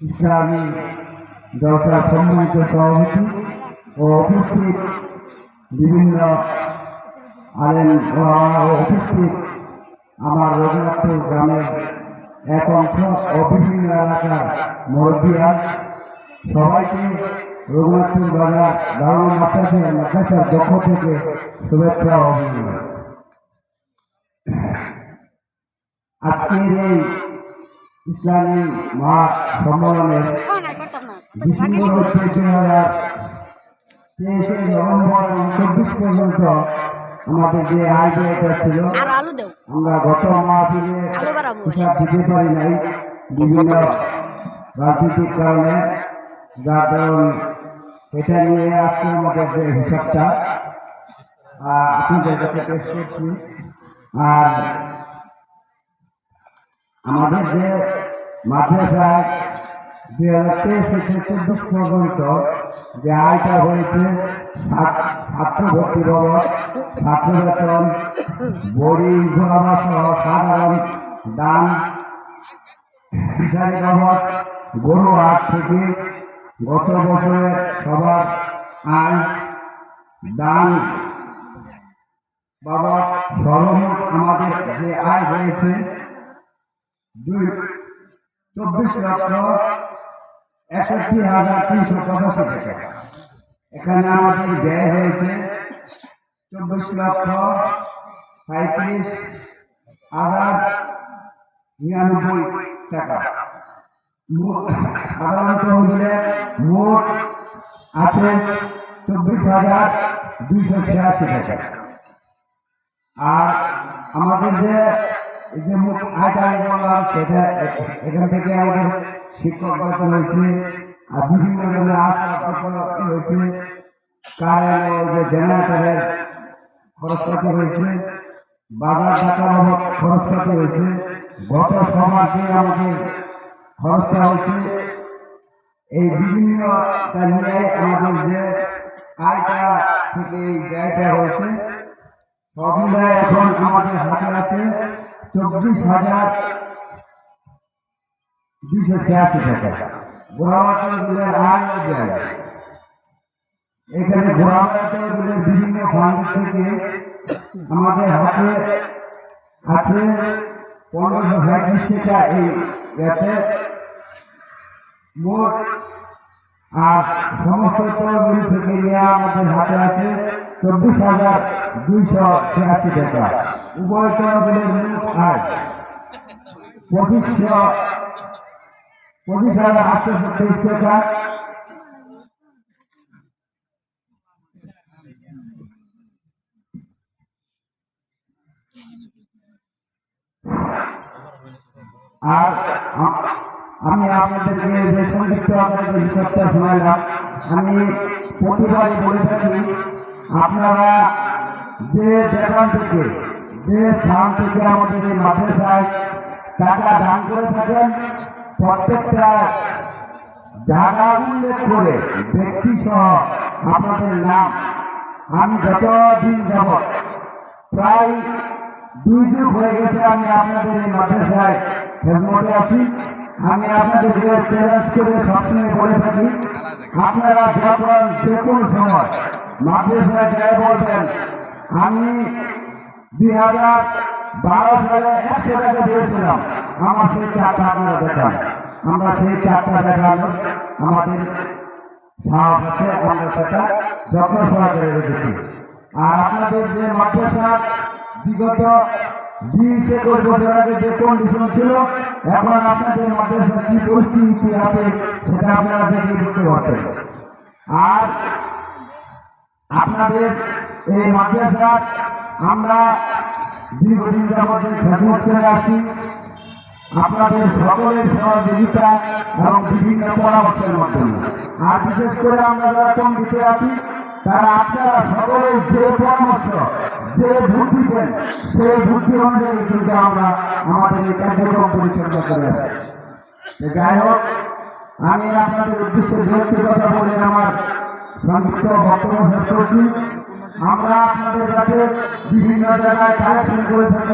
ইসলামী জলসার সম্মানিত সভাপতি ও উপস্থিত বিভিন্ন আলেন ও উপস্থিত আমার রঘুনাথপুর গ্রামের এক অংশ ও বিভিন্ন এলাকার মুরব্বীরা। সবাইকে রঘুনাথপুর বাজার দারুণ মাদ্রাসা মাদ্রাসার পক্ষ থেকে শুভেচ্ছা অভিনন্দন। আজকের এই ইসলামী মহা সম্মেলনের ডিসেম্বর হচ্ছে দুই হাজার তেইশে নভেম্বর এবং চব্বিশ পর্যন্ত আমাদের যে আয় ব্যয়টা ছিল আর আলু দেও। আমরা গত মাহফিলে হিসাব দিতে পারি নাই। বিভিন্ন রাজনৈতিক কারণে যার কারণ এটা নিয়ে আজকে আমাদের যে হিসাবটা আহ, আপনাদের কাছে পেশ করছি। আর আমাদের যে মাদ্রাসায় দুই হাজার তেইশ থেকে চব্বিশ পর্যন্ত যে আয়টা হয়েছে, ছাত্র- ভর্তি বাবদ ছাত্র বেতন বড়ি ঘোরাবা সহ সাধারণ দান ফিশারি বাবদ গরু হাট থেকে গত বছরের সবার আয়, দান বাবদ সর্বমোট আমাদের যে আয় হয়েছে, দুই চব্বিশ লক্ষ একষট্টি হাজার তিনশো পঁচাশি টাকা। এখানে আমাদের ব্যয় হয়েছে চব্বিশ লক্ষ সাঁত্রিশ হাজার নিরানব্বই টাকা। সাধারণত হলে মোট আছে চব্বিশ হাজার দুইশো ছিয়াশি টাকা। আর আমাদের যে যে মুখ আমি বললাম সেটা এখান থেকে আমাদের শিক্ষক বেতন হয়েছে আর বিভিন্ন ধরনের আসবাবপত্র হয়েছে ও যে জেনারেটরের খরচপাতি হয়েছে বাজার টাকা বাবদ খরচপাতি হয়েছে গত সমাজে আমাদের খরচটা হয়েছে এই বিভিন্ন নিয়ে আমাদের যে আয়টা থেকে এই ব্যয়টা হয়েছে সবগুলা এখন আমাদের হাতে আছে চব্বিশ হাজার দুইশো ছিয়াশি টাকা। গোড়াবাটের আয় ও ব্যয়। এখানে গোড়াবাটের বিভিন্ন ফান্ড থেকে আমাদের হাতে আছে পনেরোশো পঁয়ত্রিশ টাকা এই ইয়াতে মোট আর সমস্ত তহবিল থেকে নিয়ে আমাদের হাতে আছে চব্বিশ হাজার দুইশো ছিয়াশি টাকা। উভয় তহবিলের আয় পঁচিশশো, পঁচিশ হাজার আটশো তেইশ টাকা। আর আমি আপনাদেরকে যে সংক্ষিপ্ত আপনাদের হিসাবটা শোনালাম আমি প্রতিবারই বলে থাকি আপনারা যে যেখান থেকে, যে স্থান থেকে আমাদের এই মাদ্রাসায় টাকা দান করে থাকেন, প্রত্যেকটা জায়গা উল্লেখ করে ব্যক্তি সহ আপনাদের নাম। আমি যতদিন যাব প্রায় দুই যুগ হয়ে গেছে আমি আপনাদের এই মাদ্রাসায় খেদমতে আছি। আমি আপনাদেরকে চ্যালেঞ্জ করে সবসময় বলে থাকি, আপনারা যখন যে কোনো সময় মাদ্রাসায় যাই বলবেন আমি দুই হাজার বারো সালে একশো টাকা দিয়েছিলাম আমার সেই চারটা আপনারা দেখান। আমরা সেই চারটা দেখানো আমাদের সেটা যত্ন সহকারে রেখেছি। আর আপনাদের যে মাদ্রাসা বিগত বিশ একুশ বছর আগে যে কন্ডিশন ছিল, এখন আপনাদের মাদ্রাসা কি পরিস্থিতি আছে সেটা আপনারা দেখে বুঝতে পারছেন। আর আপনাদের এই মাদ্রাসা আমরা দীর্ঘদিন যাবত খেদমত করে আসছি। আপনাদের সকলের সহযোগিতা এবং বিভিন্ন পরামর্শের মাধ্যমে। আর বিশেষ করে আমরা যারা কমিটিতে আছি, তারা আপনারা সকলের যে পরামর্শ, যে বুদ্ধি দেন, সেই বুদ্ধি অনুযায়ী কিন্তু আমরা আমাদের এই কার্যক্রম পরিচালনা করে আসছি। যাই হোক আমি আপনাদের উদ্দেশ্যে ব্যক্তিগত বলে আমার সংক্ষিপ্ত বক্তব্য শেষ করছি। আমরা আপনাদের কাছে বিভিন্ন জায়গায় কালেকশন করে থাকি।